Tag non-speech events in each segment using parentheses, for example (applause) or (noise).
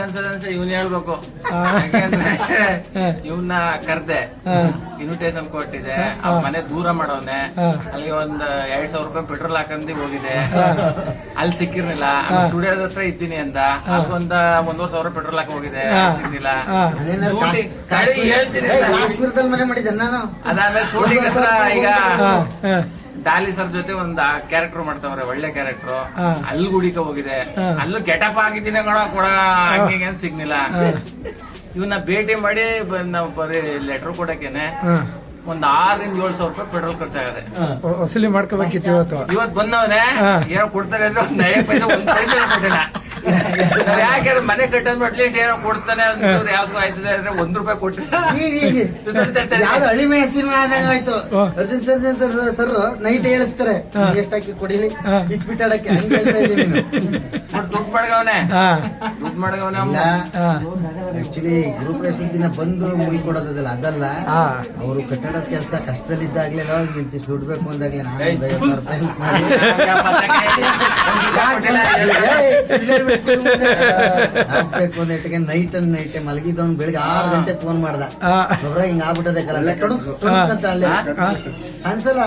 ಹೇಗ ಇವನ್ ಹೇಳ್ಬೇಕು. ಇವನ್ನ ಕರ್ದೆ. ಇನ್ವಿಟೇಷನ್ ಕೊಟ್ಟಿದೆ. ಮನೆ ದೂರ ಮಾಡೋನೆ. ಅಲ್ಲಿ ಒಂದ್ ಎರಡ್ ಸಾವಿರ ರೂಪಾಯಿ ಪೆಟ್ರೋಲ್ ಹಾಕಂದಿ ಹೋಗಿದೆ. ಅಲ್ಲಿ ಸಿಕ್ಕಿರ್ಲಿಲ್ಲ. ಸ್ಟುಡಿಯೋದ ಹತ್ರ ಇದ್ದೀನಿ ಅಂತ. ಅದೊಂದ ಒಂದೂವರೆ ಸಾವಿರ ಪೆಟ್ರೋಲ್ ಹಾಕಿ ಹೋಗಿದೆ. ಸಿಕ್ಕಿಲ್ಲ ಹೇಳ್ತೀನಿ ಅದಾದ್ಮೇಲೆ ಶೂಟಿಂಗ್ ಹತ್ರ ಈಗ ಡಾಲಿ ಸರ್ ಜೊತೆ ಒಂದ್ ಕ್ಯಾರೆಕ್ಟರ್ ಮಾಡ್ತಾವ್ರೆ ಒಳ್ಳೆ ಕ್ಯಾರೆಕ್ಟರ್ ಅಲ್ಲಿ ಗುಡಿಕ ಹೋಗಿದೆ. ಅಲ್ಲೂ ಗೆಟಪ್ ಆಗಿದ್ದೀನಿ ಕೂಡ ಕೂಡ ಹಂಗೆ ಅಂತ ಸಿಗ್ನಿಲ್ಲ ಇವನ್ನ ಭೇಟಿ ಮಾಡಿ ನಾವು ಬರೀ ಲೆಟರ್ ಕೊಡಕೇನೆ ಒಂದ್ ಆರರಿಂದ ಏಳು ಸಾವಿರ ರೂಪಾಯಿ ಪೆಟ್ರೋಲ್ ಖರ್ಚಾಗದೆ ವಸೂಲಿ ಮಾಡ್ಕೋಬೇಕಿತ್ತು ಇವತ್ತು. ಇವತ್ ಬಂದವನೇ ಏನೋ ಕೊಡ್ತಾರೆ ಅಂದ್ರೆ ಒಂದ್ ಐದು ಪೈಸೆ ಒಂದ್ ಪೈಸೆ ಕೊಟ್ಟಿಲ್ಲ. ಯಾಕೆ ಮನೆ ಕಟ್ಟಂದ್ರೆ ಅಟ್ಲೀಸ್ಟ್ ಏನೋ ಕೊಡ್ತಾನೆ ಅಂತ ಯಾವ್ದು ಆಯ್ತದೆ ಅಂದ್ರೆ ಒಂದ್ ರೂಪಾಯಿ ಕೊಟ್ಟರೆ ಅಳಿಮೆ ಯಾವ್ದು ಸಿನಿಮಾ ಆದಂಗ ಆಯ್ತು. Arjun sir sir sir night ಹೇಳಿಸ್ತಾರೆ. ಎಷ್ಟಾಕಿ ಕೊಡಿಲಿ ಬಿಸ್ಬಿಟ್ ಆಡಕ್ಕೆ. ದುಡ್ಡು ಮಾಡ್ಗವನೆ. ದುಡ್ಡು ಮಾಡ್ಗವನೆ ಆಕ್ಚುಲಿ ಗ್ರೂಪ್ ರೇಸಿಂಗ್ ದಿನ ಬಂದು ಮುಗಿ ಕೊಡೋದಲ್ಲ ಅದಲ್ಲ. ಅವರು ಕಟ್ಟಡ ಕೆಲಸ ಕಷ್ಟದಲ್ಲಿದ್ದಾಗ್ಲೇ ಇಂತಿಷ್ಟು ದುಡ್ಬೇಕು ಅಂದಾಗ್ಲೇ ನಾನು (laughs) ಹಾಸ್ಬೇಕು ಒಂದ್ ಇಟ್ಟಿಗೆ ನೈಟ್ ಅಂಡ್ ನೈಟ್ ಮಲಗಿದ್ದವನು ಬೆಳಿಗ್ಗೆ ಆರು ಗಂಟೆ ಫೋನ್ ಮಾಡ್ದ ಹಿಂಗ ಆಗ್ಬಿಟ್ಟದೆ ಕಲ ಕಡು ಅಂತ ಅಲ್ಲೇ ಅನ್ಸಲ್ಲ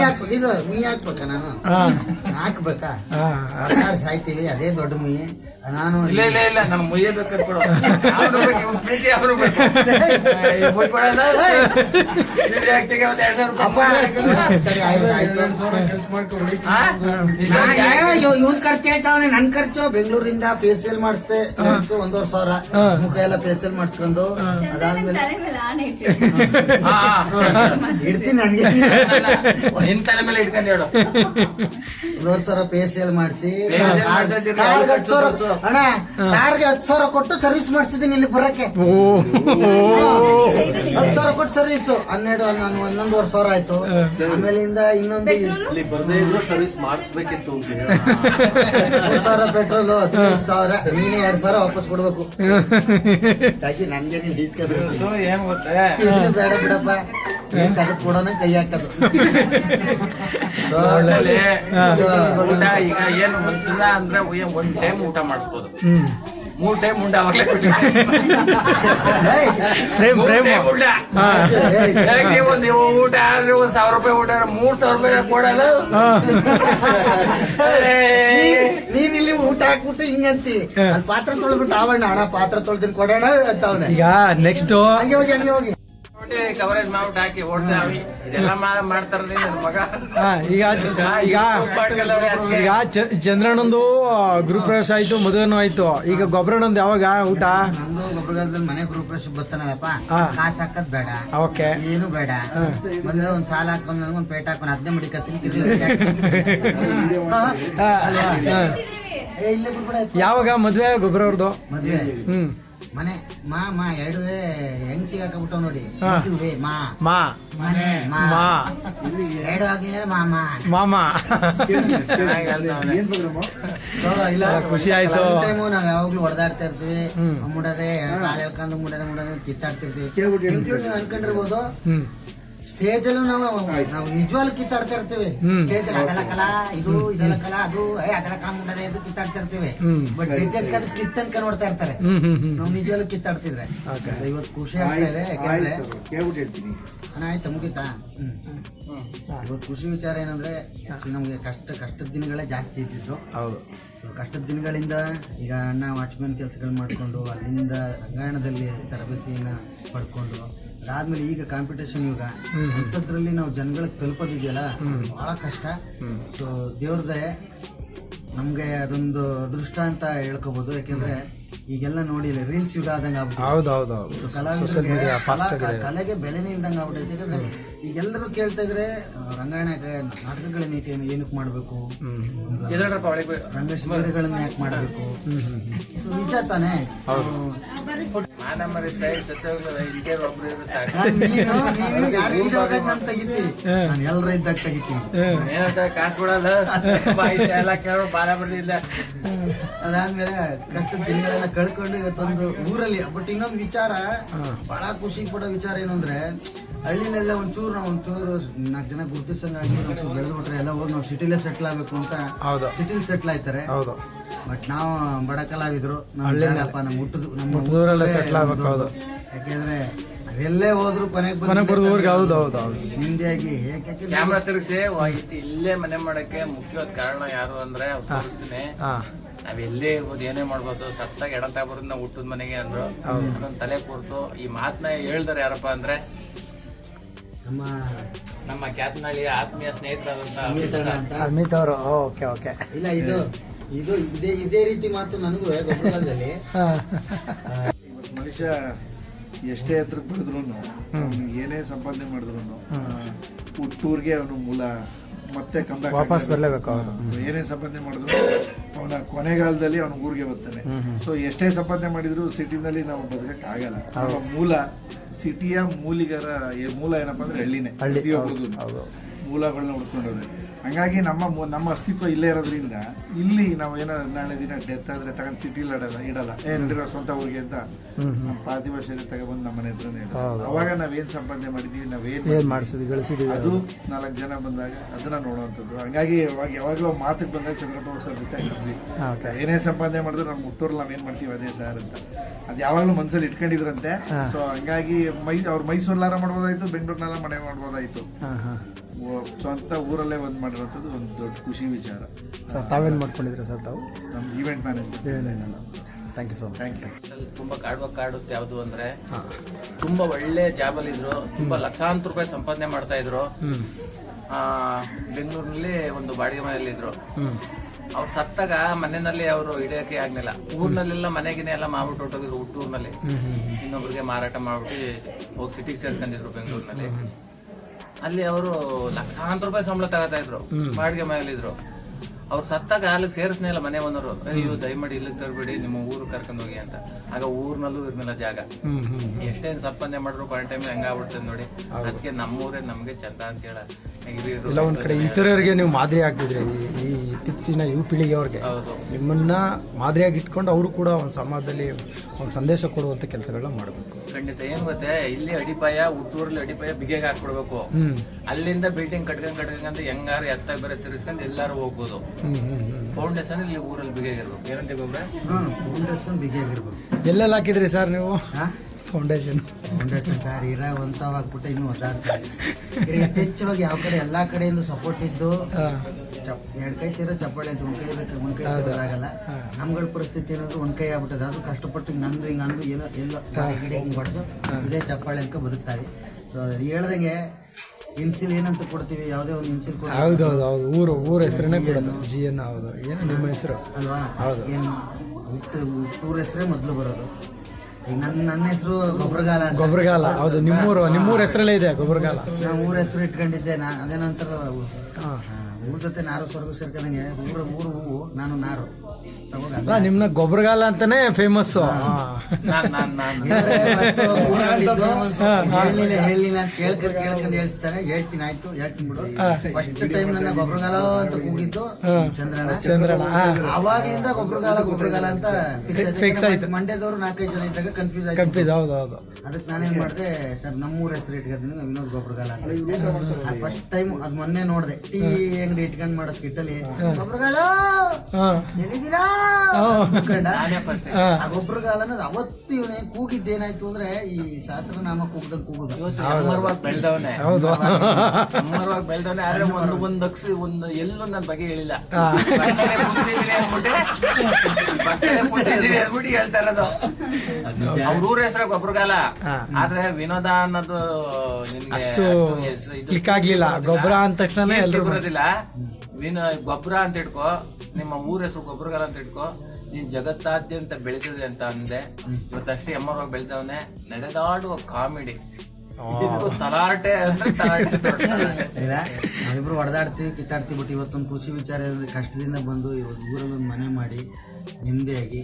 ಹಾಕ್ಬೇಕು. ಇದು ಮೀ ಹಾಕ್ಬೇಕಾ ನಾನು. ಹಾಕ್ಬೇಕಾ? ಸಾಯ್ತೀವಿ ಅದೇ ದೊಡ್ಡ ಮೀ ನಾನು ಇಲ್ಲ ಇಲ್ಲ ಇಲ್ಲ ನಾನು ಮುಯ್ಯಬೇಕು (laughs) (laughs) ಇವ್ನ್ ಖರ್ಚು ಹೇಳ್ತಾವನೆ ನನ್ ಖರ್ಚು? ಬೆಂಗಳೂರಿಂದ ಫೇಸಿಯಲ್ ಮಾಡಿಸ್ದೆ ಖರ್ಚು ಒಂದೂವರೆ ಸಾವಿರ. ಮುಖ ಎಲ್ಲ ಫೇಸಿಯಲ್ ಮಾಡಿಸ್ಕೊಂಡು ಅದಾದ್ಮೇಲೆ. (laughs) ಇಡ್ತೀನಿ ಹಂಗೆ ನಿನ್ ತಲೆ ಮೇಲೆ ಇಟ್ಕೊಂಡು ಹೇಳು. ಒಂದೂವರೆ ಸಾವಿರ ಫೇಸಿಯಲ್ ಮಾಡಿಸಿ. Facial ಮಾಡ್ಸೋದಿರ್ಲಿ, ಕಾರ್ಗೆ ಹತ್ತು ಸಾವಿರ ಅಣ್ಣ ಕಾರ್ಗೆ ಹತ್ತು ಸಾವಿರ ಕೊಟ್ಟು ಸರ್ವಿಸ್ ಮಾಡಿಸಿದ್ದೀನಿ ಇಲ್ಲಿ ಬರಕ್ಕೆ. ಓ. ಹತ್ತು ಸಾವಿರ ಕೊಟ್ಟು ಸರ್ವಿಸ್ ಹನ್ನೆರಡು ನಾನು ಹನ್ನೊಂದುವರೆ ಸಾವಿರ ಆಯ್ತು. ಆಮೇಲಿಂದ ಇನ್ನೊಂದು ಇಲ್ಲಿ ಬರ್ದೇ ಇದ್ರು ಸರ್ವಿಸ್ ಮಾಡಿಸ್ಬೇಕಿತ್ತು ಅಂತ ಹೇಳಿ. ಮೂರ್ ಸಾವಿರ ಪೆಟ್ರೋಲ್ ಹದಿನೈದು ಸಾವಿರ. ನೀನೇ ಎರಡ್ ಸಾವಿರ ವಾಪಸ್ ಕೊಡ್ಬೇಕು. (laughs) ಹಾಕಿ ನನ್ಗೆ ನೀನ್ ಏನ್ ಗೊತ್ತೇ? ಬೇಡ ಬಿಡಪ್ಪ. ಏನ್? ತೆಗೆದು ಕೊಡೋಣ ಕೈ ಹಾಕೋದು. (laughs) ಒಳ್ಳೇಲಿ ಊಟ ಈಗ ಏನು ಮನ್ಸಿಲ್ಲ ಅಂದ್ರೆ ಒಂದ್ ಟೈಮ್ ಊಟ ಮಾಡಿಸ್ಬೋದು. ಮೂರ್ ಟೈಮ್ ಉಂಡ ಅವಾಗ್ಲೇ ನೀವು ನೀವು ಊಟ ಆದ್ರೆ ಒಂದ್ ಸಾವಿರ ರೂಪಾಯಿ ಊಟ ಮೂರ್ ಸಾವಿರ ರೂಪಾಯಿ ಕೊಡಲ್ಲ? ನೀನ್ ಇಲ್ಲಿ ಊಟ ಹಾಕ್ಬಿಟ್ಟು ಹಿಂಗಂತಿ ಅಲ್ಲಿ ಪಾತ್ರ ತೊಳೆದ್ಬಿಟ್ಟು ಆವಣ್ಣ ಅಣ್ಣ ಪಾತ್ರ ತೊಳ್ದಿನ್ ಕೊಡೋಣ ಅಂತ ಈಗ ನೆಕ್ಸ್ಟ್ ಹಂಗೆ ಹೋಗಿ ಹಂಗೆ ಹೋಗಿ. ಕವರೇಜ್ ಮಾಡ್ಬಿಟ್ಟು ಹಾಕಿ ಓಡ್ತಾವಿ ಇದೆಲ್ಲ ಮಾ- ಮಾಡ್ತಾರಲ್ಲ ನನ್ ಮಗ. ಈಗ ಚ- ಈಗ. ಈಗ ಚ- ಚಂದ್ರಣ್ಣಂದು ಗ್ರೂಪ್ ಪ್ರವೇಶ ಆಯ್ತು ಮದುವೆನೂ ಆಯ್ತು. ಈಗ ಗೊಬ್ಬರಣ್ಣಂದು ಯಾವಾಗ ಊಟ? ನಮ್ದು ಮನೆ ಗ್ರೂಪ್ ಪ್ರವೇಶ ಬರ್ತಾನಲ್ಲಪ್ಪ. ಹಾ. ಕಾಸು ಹಾಕದ್ ಬೇಡ. ಓಕೆ. ಏನು ಬೇಡ. ಮೊದಲ ಒಂದ್ ಸಾಲ ಹಾಕೊಂಡ್ ಒಂದ್ ಪೇಟ ಹಾಕೊಂಡ್ ಅದನ್ನೇ ಮಡಿಕತ್ತೀನಿ ತಿರ್ಗಿ ಯಾವಾಗ? ಮದ್ವೆ ಗೊಬ್ಬರ ಅವ್ರದ್ದು ಮದ್ವೆ. ಹ್ಮ್. ಮನೆ ಮಾ ಮಾ ಎರಡು ಹೆಂಗ್ ಸಿಗಾಕಬಿಟ್ಟು ನೋಡಿ. ಹಾ. ಮಾ. ಮಾ. ಮನೆ ಮಾ. ಮಾ. ಎರಡು ಹಾಕಿದ್ರೆ ಮಾಮ ಮಾಮ ಹೇಳ್ತಾವ್ನೆ. So, ಇಲ್ಲ ಖುಷಿ ಆಯ್ತು. ಟೈಮು ನಾವ್ ಯಾವಾಗ್ಲೂ ಹೊಡೆದಾಡ್ತಾ ಇರ್ತೀವಿ. ಹ್ಮ್. ಮುಡದೆ ಕಾಲ್ ಹೇಳ್ಕೊಂಡು ಮುಡದೆ ಮುಡದೆ ಕಿತ್ತಾಡ್ತಿರ್ತೀವಿ ನೀವು ಅನ್ಕೊಂಡಿರ್ಬೋದು. ಹ್ಮ್. ಸ್ಟೇಜ್ ಅಲ್ಲೂ ನಾವು ನಾವು ನಿಜವಾಗ್ಲೂ ಕಿತ್ತಾಡ್ತಾ ಇರ್ತೇವೆ. ಸ್ಟೇಜ್ ಅಲ್ಲಿ ಅದೆಲ್ಲ ಕಲಾ ಇದು ಇದೆಲ್ಲ ಕಲಾ ಅದು ಏ ಅದೆಲ್ಲ ಕಲಾ ಮುಡದೆ ಇದು ಕಿತ್ತಾಡ್ತಾ ಇರ್ತೇವೆ. ಬಟ್ ಜಡ್ಜಸ್ ಅದು ಸ್ಕಿತ್ ಅನ್ಕ ನೋಡ್ತಾ ಇರ್ತಾರೆ. ನಾವು ನಿಜವಾಗ್ಲೂ ಕಿತ್ತಾಡ್ತಿದ್ರೆ. ಇವತ್ತು ಖುಷಿ ಆಗ್ತಾ ಇದೆ ಅಣ್ಣ ಆಯ್ತಾ ಮುಗೀತಾ? ಇವತ್ತು ಖುಷಿ ವಿಚಾರ ಏನಂದ್ರೆ ನಮಗೆ ನಮ್ಗೆ ಕಷ್ಟ ಕಷ್ಟದ ದಿನಗಳೇ ಜಾಸ್ತಿ ಇದ್ದಿದ್ದು. ಹೌದು. ಸೊ ಕಷ್ಟದ ದಿನಗಳಿಂದ ಈಗ ಅಣ್ಣ ವಾಚ್ಮ್ಯಾನ್ ಕೆಲಸಗಳು ಮಾಡಿಕೊಂಡು ಅಲ್ಲಿಂದ ರಂಗಾಯಣದಲ್ಲಿ ತರಬೇತಿಯನ್ನ ಪಡ್ಕೊಂಡು ಅದಾದ್ಮೇಲೆ ಈಗ ಕಾಂಪಿಟೇಷನ್ ಯುಗ ಅಂಥದ್ರಲ್ಲಿ ನಾವು ಜನಗಳಿಗೆ ತಲುಪೋದಿದೆಯಲ್ಲ ಬಹಳ ಕಷ್ಟ. ಸೊ ದೇವ್ರದೇ ನಮಗೆ ಅದೊಂದು ಅದೃಷ್ಟ ಅಂತ ಹೇಳ್ಕೋಬೋದು. ಯಾಕೆಂದ್ರೆ ಈಗೆಲ್ಲ ನೋಡಿ ರೀಲ್ಸ್ ಯುಗ ಆದಂಗೆ ಹೌದು ಹೌದು ಹೌದು ಸೋಷಿಯಲ್ ಮೀಡಿಯಾ ಫಾಸ್ಟ್ ಆಗಿದೆ. ಕಲೆಗೆ ಬೆಲೆನೇ ಇಲ್ದಂಗೆ ಆಗ್ಬಿಟ್ಟೈತೆ ಯಾಕಂದ್ರೆ ಈಗೆಲ್ಲರೂ ಕೇಳ್ತಾ ಇದ್ರೆ ರಂಗಾಯಣ ನಾಟಕಗಳ ನೀತಿಯನ್ನು ಏನಕ್ಕೆ ಮಾಡಬೇಕು? ರಂಗಶಿಬಿರಗಳನ್ನ ಯಾಕೆ ಮಾಡಬೇಕು? ನಿಜ ತಾನೇ? ಎಲ್ಲರ ಇದ್ದಾಗ ತೆಗಿತೀನಿ. ಕಾಸು ಕೊಡಲ್ಲ. ಬಾಯಿ ಎಲ್ಲ ಕೇಳೋ ಬಾಲ ಬರ್ದಿಲ್ಲ ಅದಾದ್ಮೇಲೆ ಕಷ್ಟದ ದಿನಗಳೆಲ್ಲ ಕಳ್ಕೊಂಡು ಇವತ್ತೊಂದು ಊರಲ್ಲಿ. ಬಟ್ ಇನ್ನೊಂದು ವಿಚಾರ ಬಹಳ ಖುಷಿ ಪಡೋ ವಿಚಾರ ಏನು ಅಂದ್ರೆ ಹಳ್ಳಿಲೆಲ್ಲ ಒಂಚೂರು ನಾವು ಒಂಚೂರು ನಾಲ್ಕು ಜನ ಗುರುತಿಸಂಗಾಗಿ ನಾವು ಬೆಳೆದು ಬಿಟ್ರೆ ಎಲ್ಲ ಹೋಗಿ ನಾವು ಸಿಟಿಲೇ ಸೆಟ್ಲ್ ಆಗ್ಬೇಕು ಅಂತ ಹೌದು. ಸಿಟಿಲಿ ಸೆಟ್ಲ್ ಆಯ್ತಾರೆ. ಹೌದು. ಬಟ್ ನಾವು ಬಡ ಕಲಾವಿದ್ರು ನಮ್ಮ ಬೇಡಪ್ಪ ನಮ್ಮ ಹುಟ್ಟದು ನಮ್ಮ. ಯಾಕೆಂದ್ರೆ ಎಲ್ಲೇ ಹೋದ್ರು ಹಿಂದಿಯಾಗಿ ಕ್ಯಾಮ್ರಾ ತಿರುಗಿಸಿ ಇಲ್ಲೇ ಮನೆ ಮಾಡಕ್ಕೆ ಮುಖ್ಯವಾದ ಕಾರಣ ಯಾರು ಅಂದ್ರೆ ನಾವ್ ಎಲ್ಲೇ ಇರ್ಬೋದು ಏನೇ ಮಾಡ್ಬೋದು ಸತ್ತಾಗ ಎಡ ತಾಬರಿಂದ ಹುಟ್ಟದ ಮನೆಗೆ ಅಂದ್ರು. ಅದೊಂದ್ ತಲೆ ಕೂರ್ತು ಈ ಮಾತನ್ನ ಹೇಳ್ದಾರೆ ಯಾರಪ್ಪ ಅಂದ್ರೆ ನಮ್ಮ ನಮ್ಮ ಕ್ಯಾತ್ನಳ್ಳಿ ಆತ್ಮೀಯ ಸ್ನೇಹಿತರಾದಂತ ಅಮಿತಣ್ಣ ಅಂತ ಅಮಿತ್ ಅವರು ಓಕೆ ಓಕೆ. ಇಲ್ಲ ಇದು ಇದು ಇದೇ ಇದೇ ರೀತಿ ಮಾತು ನನಗೂ ಗೊಬ್ಬರದಲ್ಲಿ (laughs) ಇವತ್ತು ಮನುಷ್ಯ ಎಷ್ಟೇ ಹತ್ರಕ್ಕೆ ಬೆಳೆದ್ರು ಏನೇ ಸಂಪಾದನೆ ಮಾಡಿದ್ರು ಹುಟ್ಟೂರ್ಗೆ ಅವನು ಮೂಲ. ಮತ್ತೆ ಕಂಬ್ಯಾಕ್ ವಾಪಸ್ ಬರಲೇಬೇಕು ಏನೇ ಸಂಪಾದನೆ ಮಾಡಿದ್ರು ಅವನ ಕೊನೆಗಾಲದಲ್ಲಿ ಅವನ ಊರಿಗೆ ಬರ್ತಾನೆ. ಸೊ ಎಷ್ಟೇ ಸಂಪಾದನೆ ಮಾಡಿದ್ರು ಸಿಟಿನಲ್ಲಿ ನಾವು ಬದುಕಕ್ಕೆ ಆಗಲ್ಲ ನಮ್ಮ ಮೂಲ ಸಿಟಿಯ ಮೂಲಿಗರ ಮೂಲ ಏನಪ್ಪಾ ಅಂದ್ರೆ ಹಳ್ಳಿನೇ. ಹಳ್ಳಿ. ಮೂಲಗಳನ್ನ ಹುಡ್ಕೊಂಡವ್ರೆ ಹಂಗಾಗಿ ನಮ್ಮ ನಮ್ಮ ಅಸ್ತಿತ್ವ ಇಲ್ಲೇ ಇರೋದ್ರಿಂದ ಇಲ್ಲಿ ನಾವು ಏನೋ ನಾಳೆ ದಿನ ಡೆತ್ ಆದ್ರೆ ತಗೊಂಡು ಸಿಟಿಲಿ ಇಡಲ್ಲ ಇಡಲ್ಲ. ಏ ನಡೀರೋ ಸ್ವಂತ ಊರಿಗೆ ಅಂತ ನಮ್ಮ ಪಾರ್ಥಿವ ಶರೀರ ತಗೊಬಂದು ನಮ್ಮ ಮನೆ ಹತ್ರನೇ ಅವಾಗ ನಾವ್ ಅವಾಗ ನಾವೇನ್ ಸಂಪಾದನೆ ಮಾಡಿದೀವಿ ನಾವೇನ್ ಏನ್ ಮಾಡಿಸಿದ್ವಿ ಗಳಿಸಿದೀವಿ ಅದು ನಾಲ್ಕು ಜನ ಬಂದಾಗ ಅದನ್ನ ನೋಡುವಂಥದ್ದು. ಹಂಗಾಗಿ ಅವಾಗ ಯಾವಾಗಲೂ ಮಾತಿಗೆ ಬಂದಾಗ ಚಂದ್ರಪ್ಪ ಸರ್ ಜೊತೆ ಓಕೆ ಏನೇ ಸಂಪಾದನೆ ಮಾಡಿದ್ರು ನಮ್ಮ ಹುಟ್ಟೂರಲ್ಲಿ ನಾವೇನ್ ಮಾಡ್ತೀವಿ ಅದೇ ಸರ್ ಅಂತ. ಅದು ಯಾವಾಗಲೂ ಮನಸ್ಸಲ್ಲಿ ಇಟ್ಕೊಂಡಿದ್ರಂತೆ. ಸೊ ಹಂಗಾಗಿ ಮೈ ಅವ್ರು ಮೈಸೂರ್ಲಾರ ಮಾಡ್ಬೋದಾಯ್ತು ಬೆಂಗಳೂರಿನೆಲ್ಲ ಮನೆ ಮಾಡ್ಬೋದಾಯ್ತು. ಸ್ವಂತ ಊರಲ್ಲೇ ಒಂದು ಮಾಡಿರೋಂಥದ್ದು ಒಂದು ದೊಡ್ಡ ಖುಷಿ ವಿಚಾರ. ಸರ್ ತಾವೇನು ಮಾಡ್ಕೊಂಡಿದ್ರೆ ಸರ್ ತಾವು? ನಮ್ಮ ಈವೆಂಟ್ ಮ್ಯಾನೇಜರ್ ಏನೇನು thank you so much thank you ತುಂಬ ಕಾಡುವಾಗ ಕಾಡುತ್ತೆ ಯಾವುದು ಅಂದ್ರೆ ತುಂಬಾ ಒಳ್ಳೆ ಜಾಬಲ್ಲಿ ಇದ್ರು ತುಂಬಾ ಲಕ್ಷಾಂತರ ರೂಪಾಯಿ ಸಂಪಾದನೆ ಮಾಡ್ತಾ ಇದ್ರು. ಆ ಬೆಂಗಳೂರಿನಲ್ಲಿ ಒಂದು ಬಾಡಿಗೆ ಮನೆಯಲ್ಲಿ ಇದ್ರು. ಅವ್ರು ಸತ್ತಾಗ ಮನೆಯಲ್ಲಿ ಅವರು ಹಿಡಿಯೋಕೆ ಆಗ್ಲಿಲ್ಲ. ಊರ್ನಲ್ಲೆಲ್ಲ ಮನೆಗಿನೇ ಎಲ್ಲ ಮಾಡ್ಬಿಟ್ಟು ಹೊಟ್ಟೋಗಿದ್ರು ಹುಟ್ಟೂರ್ನಲ್ಲಿ. ಇನ್ನೊಬ್ರಿಗೆ ಮಾರಾಟ ಮಾಡ್ಬಿಟ್ಟು ಹೋಗಿ ಸಿಟಿಗೆ ಸೇರ್ಕೊಂಡಿದ್ರು ಬೆಂಗಳೂರಿನಲ್ಲಿ. ಅಲ್ಲಿ ಅವರು ಲಕ್ಷಾಂತರ ರೂಪಾಯಿ ಸಂಬಳ ತಗೋತಾ ಇದ್ರು. ಬಾಡಿಗೆ ಮನೆಯಲ್ಲಿ ಇದ್ರು ಅವ್ರು ಸತ್ತಾಗ ಅಲ್ಲಿಗೆ ಸೇರಿಸ್ನೇ ಇಲ್ಲ ಮನೆ ಬಂದವರು ಅಯ್ಯೋ ದಯಮಾಡಿ ಇಲ್ಲಿಗೆ ತರಬೇಡಿ ನಿಮ್ಮ ಊರು ಕರ್ಕೊಂಡು ಹೋಗಿ ಅಂತ. ಆಗ ಊರ್ನಲ್ಲೂ ಇರ್ನಿಲ್ಲ ಜಾಗ. ಎಷ್ಟೇ ಸಪ್ಪಂದೆ ಸಂಪಾದನೆ ಮಾಡಿದ್ರು ಕ್ವಾರಂಟೈನ್ ಹೆಂಗಾಗ್ಬಿಡ್ತದೆ ನೋಡಿ. ಅದಕ್ಕೆ ನಮ್ಮೂರೇ ನಮ್ಗೆ ಚಂದ ಅಂತ ಹೇಳ. ಎಲ್ಲ ಇಲ್ಲ ಒಂದ್ ಕಡೆ ಇತರರಿಗೆ ನೀವು ಮಾದರಿ ಆಗ್ತಿದ್ರಿ. ಈ- ಈ ಇತ್ತೀಚಿನ ಯುವ ಪೀಳಿಗೆಯವ್ರಿಗೆ ಹೌದು. ನಿಮ್ಮನ್ನ ಮಾದರಿಯಾಗಿ ಇಟ್ಕೊಂಡು ಅವರು ಕೂಡ ಒಂದು ಸಮಾಜದಲ್ಲಿ ಒಂದು ಸಂದೇಶ ಕೊಡುವಂತ ಕೆಲಸಗಳನ್ನ ಮಾಡಬೇಕು. ಖಂಡಿತ. ಏನ್ ಗೊತ್ತೇ ಇಲ್ಲಿ ಅಡಿಪಾಯ ಹುಟ್ಟೂರಲ್ಲಿ ಅಡಿಪಾಯ ಬಿಗೆಗೆ ಹಾಕ್ಬಿಡ್ಬೇಕು. ಅಲ್ಲಿಂದ ಬಿಲ್ಡಿಂಗ್ ಕಟ್ಕೊಂಡ್ ಕಟ್ಕೊಂಡ್ ಹೆಂಗಾರು ಎತ್ತ ಬೇರೆ ತಿರ್ಸ್ಕೊಂಡ್ ಎಲ್ಲಾರು ಹೋಗ್ಬೋದು. ಫೌಂಡೇಶನ್ ಇಲ್ಲಿ ಊರಲ್ಲಿ ಬಿಗಿಯಾಗಿರ್ಬೇಕು ಏನಂತ ಗೊಬ್ಬರ ಫೌಂಡೇಶನ್ ಬಿಗಿಯಾಗಿರ್ಬೇಕು ಎಲ್ಲೆಲ್ಲ ಹಾಕಿದ್ರಿ ಸರ್ ನೀವು? ಹಾಂ? ಫೌಂಡೇಶನ್ ಫೌಂಡೇಶನ್ ಸರ್ ಇರ ಒಂತಾವಾಗ್ಬಿಟ್ಟು ಇನ್ನೂ ಒದ್ದಾಡ್ತಾರೆ ಯಥೇಚ್ಛವಾಗಿ ಯಾವ ಕಡೆ ಎಲ್ಲಾ ಕಡೆಯಿಂದ ಸಪೋರ್ಟ್ ಇದ್ದು ಚಪ್ ಎರಡ್ ಕೈ ಸೇರೋ ಚಪ್ಪಾಳೆ ಅಂತ ಒಂದ್ ಕೈ ಒಂದ್ ಕೈ ಸೇರೋದಾಗಲ್ಲ. ನಮ್ಗಳ ಪರಿಸ್ಥಿತಿ ಏನಾದ್ರು ಒಂದ್ ಕೈ ಆಗ್ಬಿಟ್ಟದ. ಅದು ಕಷ್ಟಪಟ್ಟು ಹಿಂಗ್ ನಂದು ಹಿಂಗ್ ಅಂದು ಏನೋ ಎಲ್ಲ ಗಿಡ ಹಿಂಗ್ ಬಡ್ದು ಇದೇ ಚಪ್ಪಾಳೆ ಅನ್ಕ ಬದುಕ್ತಾವೆ ಸೊ ಹೇಳ್ದಂಗೆ ಇನ್ಸಿಲ್ ಏನಂತ ಕೊಡ್ತೀವಿ? ಯಾವುದೇ ಒಂದು ಇನ್ಸಿಲ್ ಹೌದು ಹೌದು ಹೌದು. ಊರು ಊರ ಹೆಸರನ್ನೇ ಕೊಡೋದು. ಜಿ ಎನ್ ಹೌದು. ಏನು ನಿಮ್ಮ ಹೆಸರು? ಅಲ್ವಾ? ಹೌದು. ಏನು ಹುಟ್ಟು ಊರ ಹೆಸರೇ ಮೊದಲು ಬರೋದು. ಈಗ ನನ್ನ ನನ್ನ ಹೆಸರು ಗೊಬ್ಬರಗಾಲ ಅಂತ. ಗೊಬ್ಬರಗಾಲ ಹೌದು. ನಿಮ್ಮೂರು ನಿಮ್ಮೂರ ಹೆಸರಲ್ಲೇ ಇದೆ ಗೊಬ್ಬರಗಾಲ ನಾನು ಊರ ಹೆಸರು ಇಟ್ಕೊಂಡಿದ್ದೆ. ನಾ ಅದೇನಂತಾರ ಹಾಂ. ಊರ ಜೊತೆ ನಾರು ಸ್ವರ್ಗ ಸೇರ್ಕೊಂಡಂಗೆ ಊರ ಊರು ಹೂವು ನಾನು ನಾರು. ನಿಮ್ನ ಗೊಬ್ಬರಗಾಲ ಅಂತಾನೆ ಫೇಮಸ್ ನಾನ್ ನಾನ್ ನಾನ್. ಹೇಳಿಲ್ಲ ಅಂತ ಕೇಳ್ಕೊಂಡು ಕೇಳ್ಕೊಂಡು ಹೇಳ್ತಾರೆ. ಹೇಳ್ತೀನಿ ಆಯ್ತು ಹೇಳ್ತೀನಿ ಬಿಡು. ಫಸ್ಟ್ ಟೈಮ್ ನನ್ನ ಗೊಬ್ಬರಗಾಲ ಅಂತ ಕೂಗಿದ್ದು ಚಂದ್ರಣ್ಣ ಚಂದ್ರಣ್ಣ, ಹಾ. ಅವಾಗಿಂದ ಗೊಬ್ಬರಗಾಲ ಗೊಬ್ಬರಗಾಲ ಅಂತ ಫಿಕ್ಸ್ ಆಯ್ತು. ಮಂಡ್ಯದವ್ರು ನಾಲ್ಕೈದು ಜನ ಇದ್ದಾಗ ಕನ್ಫ್ಯೂಸ್ ಆಯ್ತು. ಕನ್ಫ್ಯೂಸ್ ಹೌದು ಹೌದು. ಅದಕ್ಕೆ ನಾನೇನ್ ಮಾಡಿದೆ ಸರ್ ನಮ್ಮೂರ ಹೆಸರು ಇಟ್ಕೊತೀನಿ ವಿನೋದ್ ಗೊಬ್ಬರಗಾಲ ಅಂತ. ಫಸ್ಟ್ ಟೈಮ್ ಅದ್ ಮೊನ್ನೆ ನೋಡಿದೆ. ಟೀ ಅಂಗಡಿ ಇಟ್ಕೊಂಡ್ ಮಾಡೋ ಸ್ಕಿಟ್ಟಲ್ಲಿ ಗೊಬ್ಬರಗಾಲ ಗೊಬ್ಬರಗಾಲ ಅನ್ನೋದು ಅವತ್ತು ಇವನೇ ಕೂಗಿದ್ದೇನಾಯ್ತು ಅಂದ್ರೆ ಈ ಸಹಸ್ರನಾಮ ಕೂಗ್ದಂಗ್ ಕೂಗುದು. ಇವತ್ತು ಅಮರವಾಗಿ ಬೆಳ್ದವನೆ. ಹೌದು. ಅಮರವಾಗಿ ಬೆಳ್ದವನೆ ಆದ್ರೆ ಒಂದು ಒಂದು ಅಕ್ಷ ಒಂದು ಎಲ್ಲೂ ನನ್ನ ಬಗ್ಗೆ ಹೇಳಿಲ್ಲ. ಬಟ್ಟೆನೆ ಕುಂತಿದೀನಿ ಅಂದ್ಬಿಟ್ಟೆ ಬಟ್ಟೆನೆ ಕುಂತಿದೀನಿ ಅಂದ್ಬಿಟ್ಟು ಹೇಳ್ತಾ ಇರೋದು. ಅವ್ರ ಊರ ಹೆಸರು ಗೊಬ್ಬರಗಾಲ ಆದ್ರೆ ವಿನೋದ ಅನ್ನೋದು ಅಷ್ಟು ಕ್ಲಿಕ್ ಆಗ್ಲಿಲ್ಲ. ಗೊಬ್ಬರ ಅಂದ ತಕ್ಷಣ ಎಲ್ಲರೂ ಬರೋದಿಲ್ಲ ವಿನ ಗೊಬ್ಬರ ಅಂತ ಇಟ್ಕೋ. ನಿಮ್ಮ ಊರ ಹೆಸರು ಗೊಬ್ಬರಗಾಲ ಅಂತ ಇಟ್ಕೋ. ನೀನ್ ಜಗತ್ತಾದ್ಯಂತ ಬೆಳೀತದೆ ಅಂತ ಅಂದೆ. ಇವತ್ತಷ್ಟೇ ಎಮ್ಮರ ಬೆಳೆದವನೆ ನಡೆದಾಡುವ ಕಾಮಿಡಿ. ತಲಾಟೆ ಅಂದ್ರೆ ತಲಾಟೆ ನಾವಿಬ್ರು ಹೊಡೆದಾಡ್ತೀವಿ ಕಿತ್ತಾಡ್ತೀವಿ ಬಿಟ್ಟು ಇವತ್ತೊಂದು ಖುಷಿ ವಿಚಾರ ಕಷ್ಟದಿಂದ ಬಂದು ಇವತ್ತು ಊರಲ್ಲಿ ಒಂದು ಮನೆ ಮಾಡಿ ನೆಮ್ಮದಿಯಾಗಿ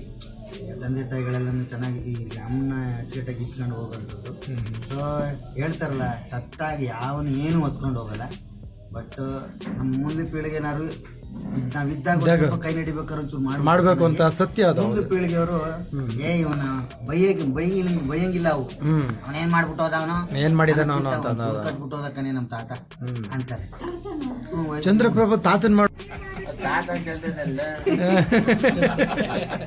ತಂದೆ ತಾಯಿಗಳೆಲ್ಲ ಚೆನ್ನಾಗಿ ಈ ಅಮ್ಮನ ಚೀಟಾಗಿ ಇಟ್ಕೊಂಡು ಹೋಗೋದು ಸೊ ಹೇಳ್ತಾರಲ್ಲ ಸತ್ತಾಗಿ ಯಾವನು ಏನು ಹೊತ್ಕೊಂಡು ಹೋಗಲ್ಲ. ಬಟ್ ನಮ್ಮ ಮುಂದೆ ಪೀಳಿಗೆ ಏನಾದ್ರು ನಾವಿದ್ದಾಗ ಒಂದ್ ಸ್ವಲ್ಪ ಕೈ ನಡಿಬೇಕಾದ್ರೆ ಒಂಚೂರು ಮಾಡ್ಬೇಕು. ಮಾಡಬೇಕು ಅಂತ ಸತ್ಯ ಅದು ಮುಂದೆ ಪೀಳಿಗೆಯವರು ಏ ಇವನ ಬೈಯಂಗ್ ಬೈ ಬೈಯಂಗಿಲ್ಲ ಅವು. ಹ್ಮ್. ಅವನೇನ್ ಮಾಡ್ಬಿಟ್ಟು ಹೋದ ಅವನು ಏನ್ ಮಾಡಿದಾನ ಅವನು ಅಂತ ಕಟ್ಬಿಟ್ಟು ಹೋದಕ್ಕನೆ ನಮ್ಮ ತಾತ ಅಂತಾರೆ ಹ್ಮ್, ವಯಸ್ಸು- ಚಂದ್ರಪ್ರಭು ತಾತನ್ ಮಾಡ್ ತಾತ (laughs)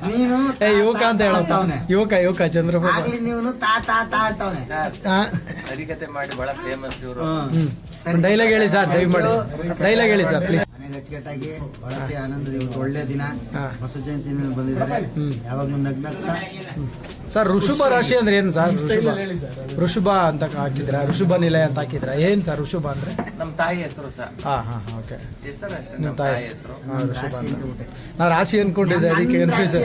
ನೀನು ಏ ಯುವಕ ಅಂತ ಹೇಳಪ್ಪ. ಅಂತವ್ನೆ. ಯುವಕ ಯುವಕ ಚಂದ್ರಪ್ರಭು. ಆಗ್ಲಿ ನೀನು ತಾ ತಾ ತಾ ಅಂತವನೆ ಆ, ಹರಿಕತೆ ಮಾಡಿ ಬಹಳ ಫೇಮಸ್ ಇವರು. ಹ್ಮ್. ಡೈಲಾಗ್ ಹೇಳಿ ಸರ್ ದಯವಿ ಮಾಡಿ. ಡೈಲಾಗ್ ಹೇಳಿ ಸರ್ ಪ್ಲೀಸ್ ಅಚ್ಚುಕಟ್ಟಾಗಿ ಬಳಕೆ ಆನಂದ ಇವತ್ತು ಒಳ್ಳೆ ದಿನ. ಹೊಸ ಜಯಂತಿ ಮೇಲೆ ಬಂದಿದ್ದಾರೆ ಯಾವಾಗ್ಲೂ ನಗ್ನಗ್ತಾ ಸರ್ ಋಷಭ ರಾಶಿ ಅಂದ್ರೆ ಏನು ಸರ್? ಋಷಭ ಋಷಭ ಅಂತ ಹಾಕಿದ್ರ ಋಷಭ ನಿಲಯ ಅಂತ ಹಾಕಿದ್ರ ಏನ್ ಸರ್ ಋಷಭ ಅಂದ್ರೆ? ನಮ್ಮ ತಾಯಿ ಹೆಸರು ಸರ್. ಹಾ ಹಾ ಓಕೆ. ನಿಮ್ಮ ತಾಯಿ ಹೆಸರು. ನಾ ರಾಶಿ ಅನ್ಕೊಂಡಿದ್ದೆ ಅದಕ್ಕೆ ಕನ್ಫ್ಯೂಸ್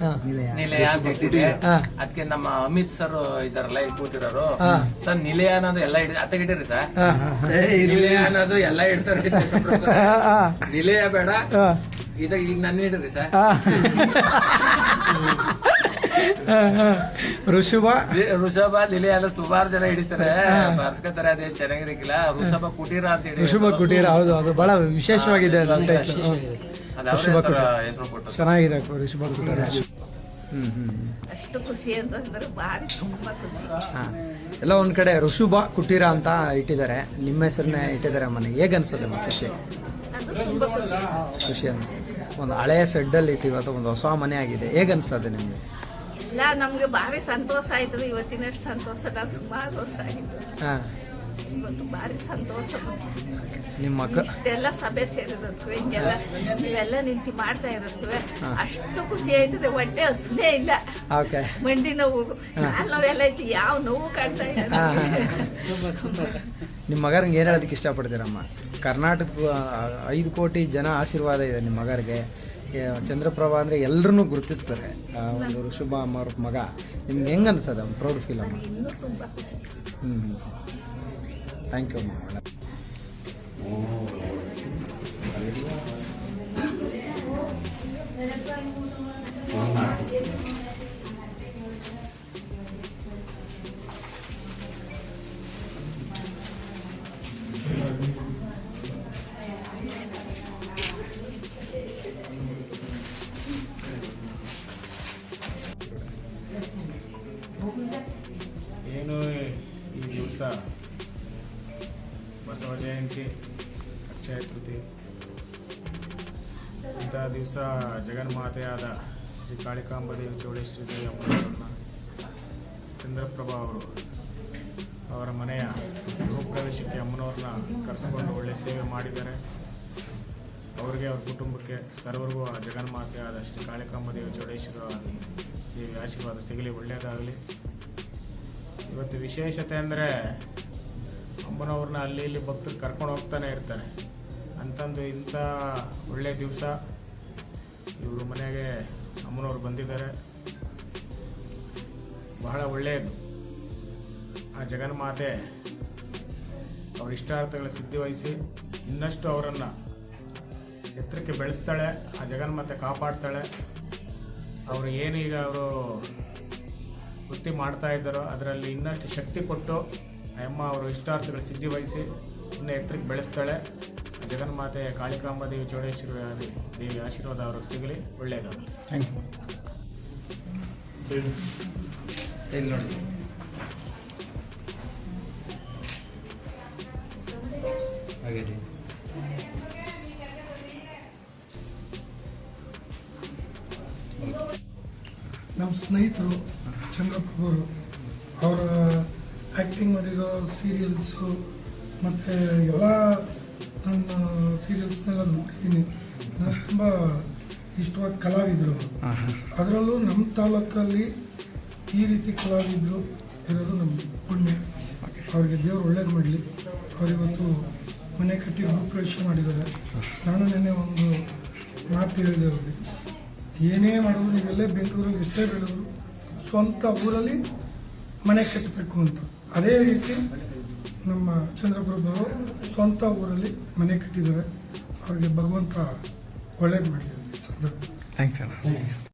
ಹಾ. ನಿಲಯ. ಅಂತ ಇಟ್ಟಿದೆ. ಅದಕ್ಕೆ ನಮ್ಮ ಅಮಿತ್ ಸರ್ ಇದಾರಲ್ಲ ಇಲ್ಲಿ ಕೂತಿರೋರು. ಸರ್ ನಿಲಯ ಅನ್ನೋದು ಎಲ್ಲ ಹಿಡಿದ ಅತ್ತಗಿಟ್ಟಿರಿ ಸರ್ ನಿಲಯ ಅನ್ನೋದು ಎಲ್ಲ ಇಡ್ತಾರೆ ನಿಲಯ ಬೇಡ. ಇದ ಈಗ ನನ್ನ ಇಡ್ರಿ ಸರ್. ಋಷಭ? ಋಷಭ ನಿಲಯ ಎಲ್ಲ ಸುಮಾರು ಜನ ಹಿಡಿತಾರೆ. ಬರ್ಸ್ಕೊತಾರೆ ಅದೇನ್ ಚೆನ್ನಾಗಿರಕ್ಕಿಲ್ಲ. ಋಷಭ ಕುಟೀರ ಅಂತ ಹೇಳಿ ಋಷಭ ಕುಟೀರ ಹೌದು ಅದು ಬಹಳ ವಿಶೇಷವಾಗಿದೆ ಕೊಟ್ಟು ಚೆನ್ನಾಗಿದೆ ಋಷಭ ಕೂಡ ಹ್ಞೂ ಹ್ಞೂ. ಅಷ್ಟು ಖುಷಿ ಅಂತಂದ್ರೆ ಭಾರಿ ತುಂಬ ಖುಷಿ. ಹಾ. ಎಲ್ಲ ಒಂದ್ ಕಡೆ ಋಷುಭ ಕುಟೀರ ಅಂತ ಇಟ್ಟಿದ್ದಾರೆ. ನಿಮ್ಮ ಹೆಸರನ್ನೇ ಇಟ್ಟಿದ್ದಾರೆ ಮನೆಗೆ ಹೇಗೆ ಅನ್ಸುತ್ತೆ ಮತ್ತೆ ಖುಷಿ? ಖುಷಿ. ಅನ್ಸುತ್ತೆ ಒಂದು ಹಳೆಯ ಸೆಡ್ಡಲ್ಲಿ ಇಟ್ಟಿವ ಅಥವಾ ಒಂದು ಹೊಸ ಮನೆ ಆಗಿದೆ. ಹೇಗೆ ಅನ್ಸುತ್ತೆ ನಿಮಗೆ? ಇಲ್ಲ ನಮ್ಗೆ ಭಾರಿ ಸಂತೋಷ ಆಯ್ತು. ಇವತ್ತಿನಷ್ಟು ಸಂತೋಷ ನಾವು ಸುಮಾರು ವರ್ಷ ಆಯಿತು. ಹಾ. ಇವತ್ತು ಭಾರಿ ಸಂತೋಷ. ನಿಮ್ಮ ಮಗ? ಇಷ್ಟೆಲ್ಲ ಸಭೆ ಸೇರಿದತ್ವೆ ಹಿಂಗೆಲ್ಲ ನೀವೆಲ್ಲ ನಿಂತು ಮಾಡ್ತಾ ಇರತ್ವೆ ಅಷ್ಟು ಖುಷಿ ಆಯ್ತದೆ ಹೊಟ್ಟೆ ಹಸುನೇ ಇಲ್ಲ. ಓಕೆ. ಮಂಡಿ ನೋವು ಕಾಲು ನೋವೆಲ್ಲ ಐತಿ ಯಾವ ನೋವು ಕಾಣ್ತಾ ಇಲ್ಲ. ನಿಮ್ಮ ಮಗನಿಗೆ ಏನು ಹೇಳೋದಕ್ಕೆ ಇಷ್ಟಪಡ್ತೀರಮ್ಮ? ಕರ್ನಾಟಕ ಐದು ಕೋಟಿ ಜನ ಆಶೀರ್ವಾದ ಇದೆ ನಿಮ್ಮ ಮಗರಿಗೆ ಚಂದ್ರಪ್ರಭಾ ಅಂದರೆ ಎಲ್ಲರೂ ಗುರುತಿಸ್ತಾರೆ. ಒಂದು ಋಷಭ ಅಮ್ಮ ಮಗ. ನಿಮ್ಗೆ ಹೆಂಗೆ ಅನ್ಸದ ಪ್ರೌಡ್ ಫೀಲ್ ಅಮ್ಮ. ಇನ್ನೂ ತುಂಬ ಖುಷಿ ಹ್ಞೂ ಥ್ಯಾಂಕ್ ಯು ಅಮ್ಮ ದಿವಸ ಜಗನ್ಮಾತೆಯಾದ ಶ್ರೀ ಕಾಳಿಕಾಂಬದೇವಿ ಚೌಡೇಶ್ವರಿ ಅಮ್ಮನವರನ್ನು ಚಂದ್ರಪ್ರಭಾ ಅವರು ಅವರ ಮನೆಯ ಗೃಹಪ್ರವೇಶಕ್ಕೆ ಅಮ್ಮನವ್ರನ್ನ ಕರೆಸಿಕೊಂಡು ಒಳ್ಳೆ ಸೇವೆ ಮಾಡಿದ್ದಾರೆ. ಅವರಿಗೆ ಅವ್ರ ಕುಟುಂಬಕ್ಕೆ ಸರ್ವರಿಗೂ ಆ ಜಗನ್ಮಾತೆಯಾದ ಶ್ರೀ ಕಾಳಿಕಾಂಬದೇವಿ ಚೌಡೇಶ್ವರ ದೇವಿ ಆಶೀರ್ವಾದ ಸಿಗಲಿ, ಒಳ್ಳೆಯದಾಗಲಿ. ಇವತ್ತು ವಿಶೇಷತೆ ಅಂದರೆ ಅಮ್ಮನವ್ರನ್ನ ಅಲ್ಲಿ ಇಲ್ಲಿ ಭಕ್ತರು ಕರ್ಕೊಂಡು ಹೋಗ್ತಾನೆ ಇರ್ತಾರೆ. ಅಂತಂದು ಇಂಥ ಒಳ್ಳೆಯ ದಿವಸ ಇವರು ಮನೆಗೆ ಅಮ್ಮನವ್ರು ಬಂದಿದ್ದಾರೆ. ಬಹಳ ಒಳ್ಳೆಯದು ಆ ಜಗನ್ಮಾತೆ ಅವ್ರ ಇಷ್ಟಾರ್ಥಗಳ ಸಿದ್ಧಿವಹಿಸಿ ಇನ್ನಷ್ಟು ಅವರನ್ನು ಎತ್ತರಕ್ಕೆ ಬೆಳೆಸ್ತಾಳೆ, ಆ ಜಗನ್ಮಾತೆ ಕಾಪಾಡ್ತಾಳೆ. ಅವರು ಏನೀಗ ಅವರು ವೃತ್ತಿ ಮಾಡ್ತಾ ಇದ್ದಾರೋ ಅದರಲ್ಲಿ ಇನ್ನಷ್ಟು ಶಕ್ತಿ ಕೊಟ್ಟು ಅಮ್ಮ ಅವರು ಇಷ್ಟಾರ್ಥಗಳ ಸಿದ್ಧಿ ವಹಿಸಿ ಇನ್ನೂ ಎತ್ತರಕ್ಕೆ ಬೆಳೆಸ್ತಾಳೆ. ಜಗನ್ಮಾತೆ ಕಾಳಿಕಾಂಬ ದೇವಿ ಚೌಡೇಶ್ವರಿ ದೇವಿ ಆಶೀರ್ವಾದ ಅವರು ಸಿಗಲಿ. ಒಳ್ಳೆಯದಾಗಲಿ ಥ್ಯಾಂಕ್ ಯು ಇಲ್ಲಿ ನೋಡಿ. ಹಾಗೆ ನಮ್ಮ ಸ್ನೇಹಿತರು ಚಂದ್ರಪ್ರಭುರು ಅವರ ಆ್ಯಕ್ಟಿಂಗ್ ಮಾಡಿರೋ ಸೀರಿಯಲ್ಸು ಮತ್ತು ಎಲ್ಲ ನನ್ನ ಸೀರಿಯಲ್ಸ್ನೆಲ್ಲ ನೋಡಿದ್ದೀನಿ ನಾನು ತುಂಬ ಇಷ್ಟವಾದ ಕಲಾವಿದರು ಅದರಲ್ಲೂ ನಮ್ಮ ತಾಲೂಕಲ್ಲಿ ಈ ರೀತಿ ಕಲಾವಿದರು ಇರೋದು ನಮ್ಮ ಪುಣ್ಯ. ಅವರಿಗೆ ದೇವರು ಒಳ್ಳೇದು ಮಾಡಲಿ. ಅವರಿವತ್ತು ಮನೆ ಕಟ್ಟಿ ಗೃಹಪ್ರವೇಶ ಮಾಡಿದ್ದಾರೆ. ನಾನು ನಿನ್ನೆ ಒಂದು ಮಾತು ಹೇಳಿದೆ ಅವ್ರಿಗೆ. ಏನೇ ಮಾಡೋದು ನೀವೆಲ್ಲೇ ಬೆಂಗಳೂರಲ್ಲಿ ಎಷ್ಟೇ ಬೆಳೆದ್ರು ಸ್ವಂತ ಊರಲ್ಲಿ ಮನೆ ಕಟ್ಟಬೇಕು ಅಂತ. ಅದೇ ರೀತಿ ನಮ್ಮ ಚಂದ್ರಪ್ರಭು ಸ್ವಂತ ಊರಲ್ಲಿ ಮನೆ ಕಟ್ಟಿದ್ದಾರೆ. ಅವರಿಗೆ ಭಗವಂತ ಒಳ್ಳೇದು ಮಾಡಿದ್ದಾರೆ ಸಂದರ್ಭ ಥ್ಯಾಂಕ್ಸ್ ಅಣ್ಣ.